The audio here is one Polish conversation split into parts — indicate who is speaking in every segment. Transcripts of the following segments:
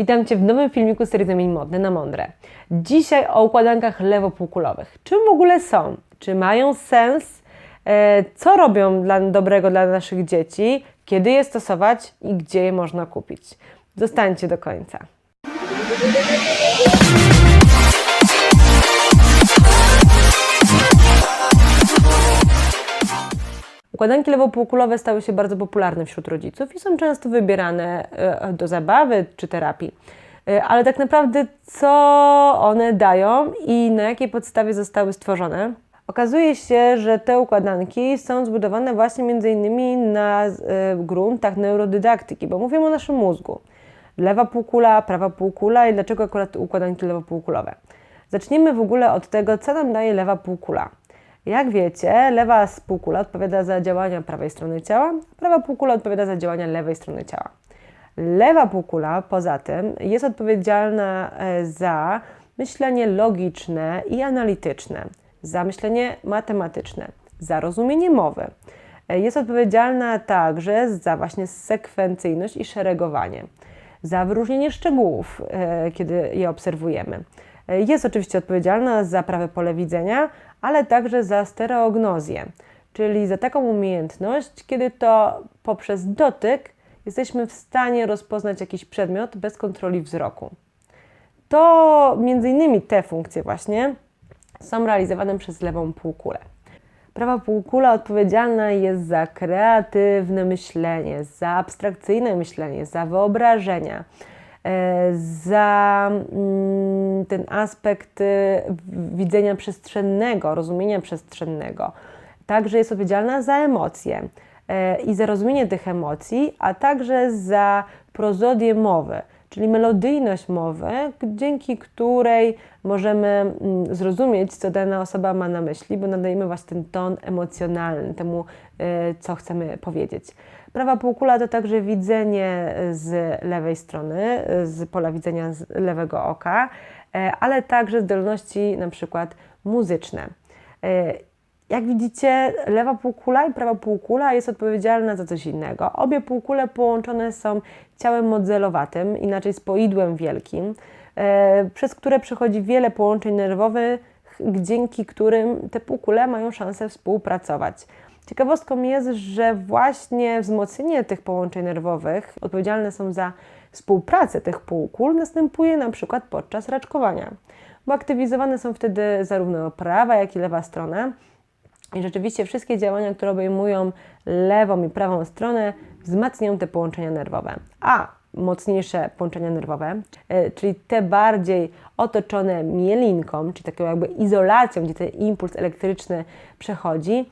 Speaker 1: Witam Cię w nowym filmiku serii Zamień Modne na Mądre. Dzisiaj o układankach lewopółkulowych. Czym w ogóle są? Czy mają sens? E, Co robią dla dobrego dla naszych dzieci? Kiedy je stosować i gdzie je można kupić? Zostańcie do końca. Układanki lewopółkulowe stały się bardzo popularne wśród rodziców i są często wybierane e, do zabawy czy terapii. E, Ale tak naprawdę, co one dają i na jakiej podstawie zostały stworzone? Okazuje się, że te układanki są zbudowane właśnie między innymi na e, gruntach neurodydaktyki, bo mówimy o naszym mózgu. Lewa półkula, prawa półkula i dlaczego akurat układanki lewopółkulowe. Zacznijmy w ogóle od tego, co nam daje lewa półkula. Jak wiecie, lewa półkula odpowiada za działania prawej strony ciała, prawa półkula odpowiada za działania lewej strony ciała. Lewa półkula poza tym jest odpowiedzialna e, za myślenie logiczne i analityczne, za myślenie matematyczne, za rozumienie mowy. E, Jest odpowiedzialna także za właśnie sekwencyjność i szeregowanie, za wyróżnienie szczegółów, e, kiedy je obserwujemy. Jest oczywiście odpowiedzialna za prawe pole widzenia, ale także za stereognozję, czyli za taką umiejętność, kiedy to poprzez dotyk jesteśmy w stanie rozpoznać jakiś przedmiot bez kontroli wzroku. To między innymi te funkcje właśnie są realizowane przez lewą półkulę. Prawa półkula odpowiedzialna jest za kreatywne myślenie, za abstrakcyjne myślenie, za wyobrażenia, za mm, ten aspekt e, widzenia przestrzennego, rozumienia przestrzennego. Także jest odpowiedzialna za emocje e, i za rozumienie tych emocji, a także za prozodię mowy, czyli melodyjność mowy, dzięki której możemy mm, zrozumieć, co dana osoba ma na myśli, bo nadajemy właśnie ten ton emocjonalny temu, e, co chcemy powiedzieć. Prawa półkula to także widzenie z lewej strony, z pola widzenia z lewego oka, e, ale także zdolności na przykład muzyczne. E, jak widzicie, lewa półkula i prawa półkula jest odpowiedzialna za coś innego. Obie półkule połączone są ciałem modelowatym, inaczej spoidłem wielkim, e, przez które przechodzi wiele połączeń nerwowych, dzięki którym te półkule mają szansę współpracować. Ciekawostką jest, że właśnie wzmocnienie tych połączeń nerwowych odpowiedzialne są za współpracę tych półkul następuje na przykład podczas raczkowania, bo aktywizowane są wtedy zarówno prawa, jak i lewa strona. I rzeczywiście wszystkie działania, które obejmują lewą i prawą stronę, wzmacniają te połączenia nerwowe. A mocniejsze połączenia nerwowe, e, czyli te bardziej otoczone mielinką, czyli taką jakby izolacją, gdzie ten impuls elektryczny przechodzi,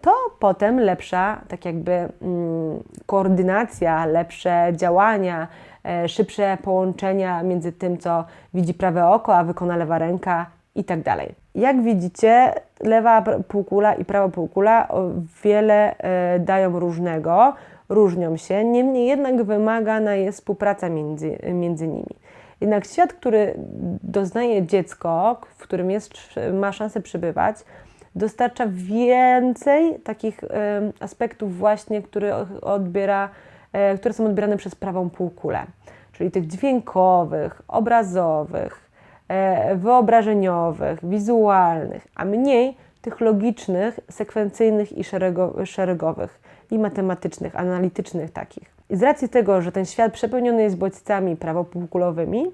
Speaker 1: to potem lepsza tak jakby mm, koordynacja, lepsze działania, e, szybsze połączenia między tym, co widzi prawe oko, a wykona lewa ręka i tak dalej. Jak widzicie, lewa półkula i prawa półkula wiele e, dają różnego, różnią się, niemniej jednak wymagana jest współpraca między, między nimi. Jednak świat, który doznaje dziecko, w którym jest, ma szansę przybywać, dostarcza więcej takich aspektów właśnie, które odbiera, e, które są odbierane przez prawą półkulę, czyli tych dźwiękowych, obrazowych, e, wyobrażeniowych, wizualnych, a mniej tych logicznych, sekwencyjnych i szerego, szeregowych, i matematycznych, analitycznych takich. I z racji tego, że ten świat przepełniony jest bodźcami prawopółkulowymi,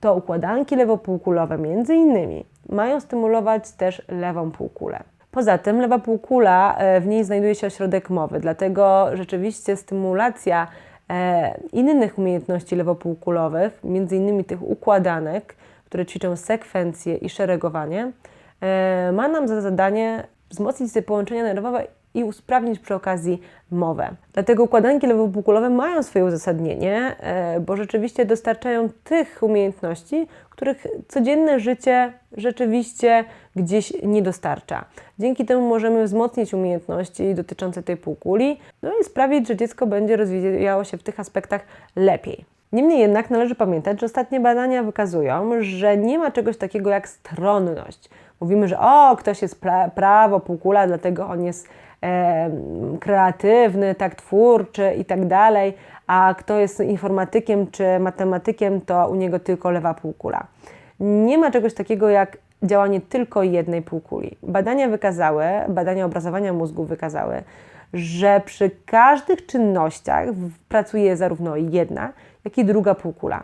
Speaker 1: to układanki lewopółkulowe między innymi mają stymulować też lewą półkulę. Poza tym lewa półkula, e, w niej znajduje się ośrodek mowy, dlatego rzeczywiście stymulacja e, innych umiejętności lewopółkulowych, innymi tych układanek, które ćwiczą sekwencje i szeregowanie, e, ma nam za zadanie wzmocnić te połączenia nerwowe i usprawnić przy okazji mowę. Dlatego układanki lewopółkulowe mają swoje uzasadnienie, e, bo rzeczywiście dostarczają tych umiejętności, których codzienne życie rzeczywiście gdzieś nie dostarcza. Dzięki temu możemy wzmocnić umiejętności dotyczące tej półkuli, no i sprawić, że dziecko będzie rozwijało się w tych aspektach lepiej. Niemniej jednak należy pamiętać, że ostatnie badania wykazują, że nie ma czegoś takiego jak stronność. Mówimy, że o, ktoś jest pra prawo, półkula, dlatego on jest e, kreatywny, tak twórczy i tak dalej, a kto jest informatykiem czy matematykiem, to u niego tylko lewa półkula. Nie ma czegoś takiego jak działanie tylko jednej półkuli. Badania wykazały, badania obrazowania mózgu wykazały, że przy każdych czynnościach pracuje zarówno jedna, jak i druga półkula.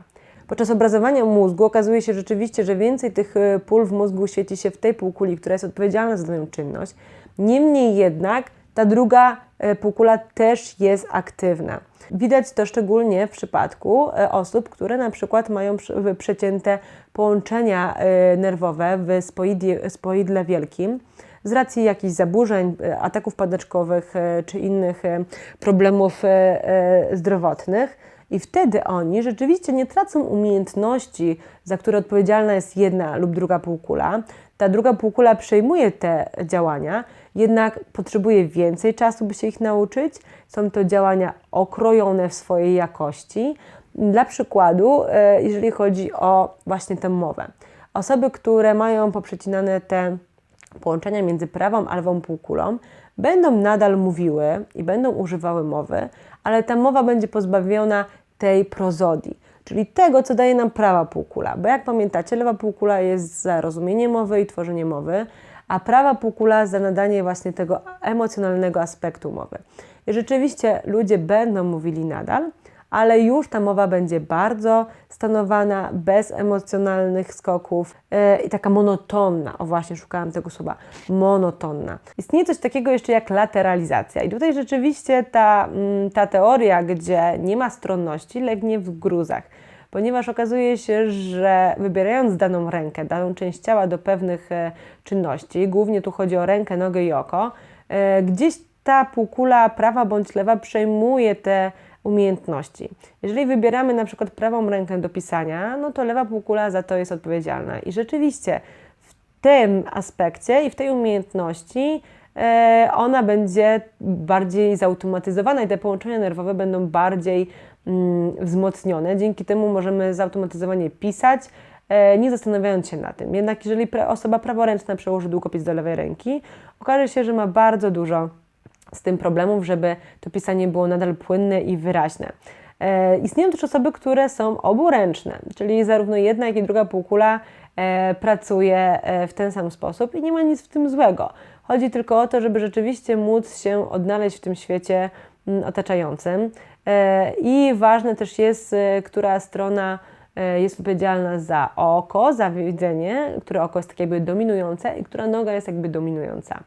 Speaker 1: Podczas obrazowania mózgu okazuje się rzeczywiście, że więcej tych e, pól w mózgu świeci się w tej półkuli, która jest odpowiedzialna za daną czynność. Niemniej jednak ta druga e, półkula też jest aktywna. Widać to szczególnie w przypadku e, osób, które na przykład mają przecięte połączenia nerwowe w spoidle wielkim z racji jakichś zaburzeń, ataków padaczkowych czy innych problemów zdrowotnych i wtedy oni rzeczywiście nie tracą umiejętności, za które odpowiedzialna jest jedna lub druga półkula. Ta druga półkula przejmuje te działania, jednak potrzebuje więcej czasu, by się ich nauczyć. Są to działania okrojone w swojej jakości. Dla przykładu, e, jeżeli chodzi o właśnie tę mowę. Osoby, które mają poprzecinane te połączenia między prawą a lewą półkulą, będą nadal mówiły i będą używały mowy, ale ta mowa będzie pozbawiona tej prozodii, czyli tego, co daje nam prawa półkula. Bo jak pamiętacie, lewa półkula jest za rozumienie mowy i tworzenie mowy, a prawa półkula za nadanie właśnie tego emocjonalnego aspektu mowy. I rzeczywiście ludzie będą mówili nadal, ale już ta mowa będzie bardzo stanowana, bez emocjonalnych skoków yy, i taka monotonna. O właśnie, szukałam tego słowa. Monotonna. Istnieje coś takiego jeszcze jak lateralizacja. I tutaj rzeczywiście ta, mm, ta teoria, gdzie nie ma stronności, legnie w gruzach ponieważ okazuje się, że wybierając daną rękę, daną część ciała do pewnych e, czynności, głównie tu chodzi o rękę, nogę i oko, e, gdzieś ta półkula prawa bądź lewa przejmuje te umiejętności. Jeżeli wybieramy na przykład prawą rękę do pisania, no to lewa półkula za to jest odpowiedzialna. I rzeczywiście w tym aspekcie i w tej umiejętności e, ona będzie bardziej zautomatyzowana i te połączenia nerwowe będą bardziej mm, wzmocnione. Dzięki temu możemy zautomatyzowanie pisać, e, nie zastanawiając się na tym. Jednak jeżeli osoba praworęczna przełoży długopis do lewej ręki, okaże się, że ma bardzo dużo z tym problemów, żeby to pisanie było nadal płynne i wyraźne. E, istnieją też osoby, które są oburęczne, czyli zarówno jedna, jak i druga półkula e, pracuje e, w ten sam sposób i nie ma nic w tym złego. Chodzi tylko o to, żeby rzeczywiście móc się odnaleźć w tym świecie m, otaczającym. E, I ważne też jest, e, która strona e, jest odpowiedzialna za oko, za widzenie, które oko jest tak jakby dominujące i która noga jest jakby dominująca.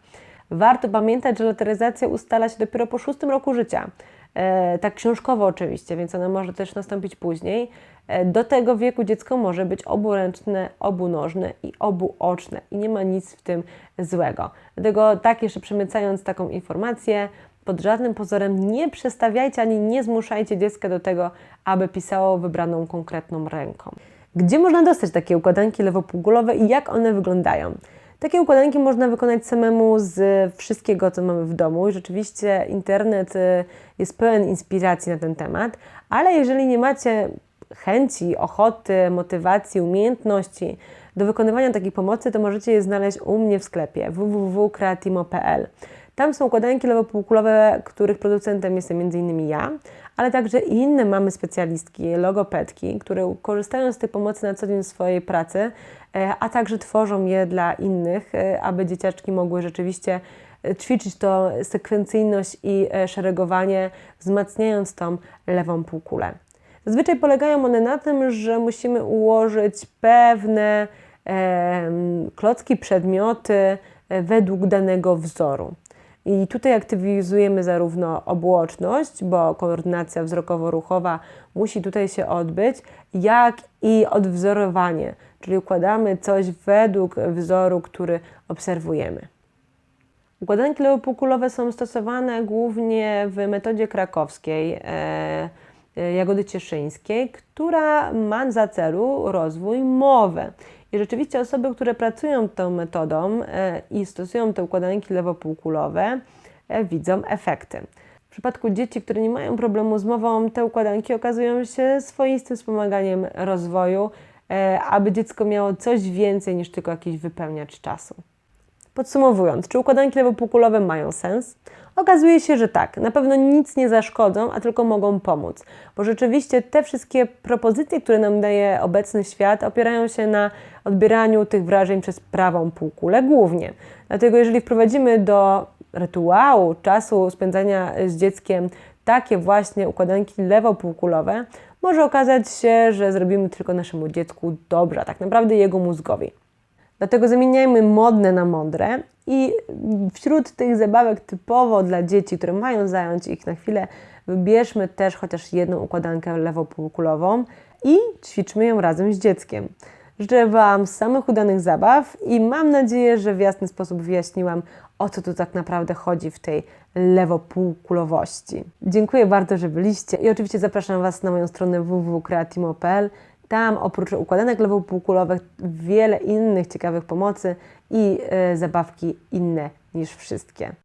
Speaker 1: Warto pamiętać, że lateryzacja ustala się dopiero po szóstym roku życia. E, tak książkowo oczywiście, więc ona może też nastąpić później. E, do tego wieku dziecko może być oburęczne, obunożne i obuoczne i nie ma nic w tym złego. Dlatego tak jeszcze przemycając taką informację, pod żadnym pozorem nie przestawiajcie ani nie zmuszajcie dziecka do tego, aby pisało wybraną konkretną ręką. Gdzie można dostać takie układanki lewopółgulowe i jak one wyglądają? Takie układanki można wykonać samemu z wszystkiego, co mamy w domu. I rzeczywiście internet y, jest pełen inspiracji na ten temat, ale jeżeli nie macie chęci, ochoty, motywacji, umiejętności do wykonywania takiej pomocy, to możecie je znaleźć u mnie w sklepie www.creatimo.pl. Tam są układanki lewopółkulowe, których producentem jestem m.in. ja, ale także inne mamy specjalistki, logopedki, które korzystają z tej pomocy na co dzień swojej pracy, e, a także tworzą je dla innych, e, aby dzieciaczki mogły rzeczywiście e, ćwiczyć to sekwencyjność i szeregowanie, wzmacniając tą lewą półkulę. Zazwyczaj polegają one na tym, że musimy ułożyć pewne klocki, przedmioty według danego wzoru. I tutaj aktywizujemy zarówno obłoczność, bo koordynacja wzrokowo-ruchowa musi tutaj się odbyć, jak i odwzorowanie, czyli układamy coś według wzoru, który obserwujemy. Układanki leopółkulowe są stosowane głównie w metodzie krakowskiej e, e, Jagody Cieszyńskiej, która ma za celu rozwój mowy. I rzeczywiście osoby, które pracują tą metodą e, i stosują te układanki lewopółkulowe, e, widzą efekty. W przypadku dzieci, które nie mają problemu z mową, te układanki okazują się swoistym wspomaganiem rozwoju, e, aby dziecko miało coś więcej niż tylko jakiś wypełniacz czasu. Podsumowując, czy układanki lewopółkulowe mają sens? Okazuje się, że tak. Na pewno nic nie zaszkodzą, a tylko mogą pomóc. Bo rzeczywiście te wszystkie propozycje, które nam daje obecny świat, opierają się na odbieraniu tych wrażeń przez prawą półkulę głównie. Dlatego jeżeli wprowadzimy do rytuału, czasu spędzania z dzieckiem takie właśnie układanki lewopółkulowe, może okazać się, że zrobimy tylko naszemu dziecku dobrze, a tak naprawdę jego mózgowi. Dlatego zamieniajmy modne na mądre i wśród tych zabawek typowo dla dzieci, które mają zająć ich na chwilę, wybierzmy też chociaż jedną układankę lewopółkulową i ćwiczmy ją razem z dzieckiem. Życzę Wam samych udanych zabaw i mam nadzieję, że w jasny sposób wyjaśniłam, o co tu tak naprawdę chodzi w tej lewopółkulowości. Dziękuję bardzo, że byliście i oczywiście zapraszam Was na moją stronę www.creatimo.pl. Tam oprócz układanek lewopółkulowych wiele innych ciekawych pomocy i e, zabawki inne niż wszystkie.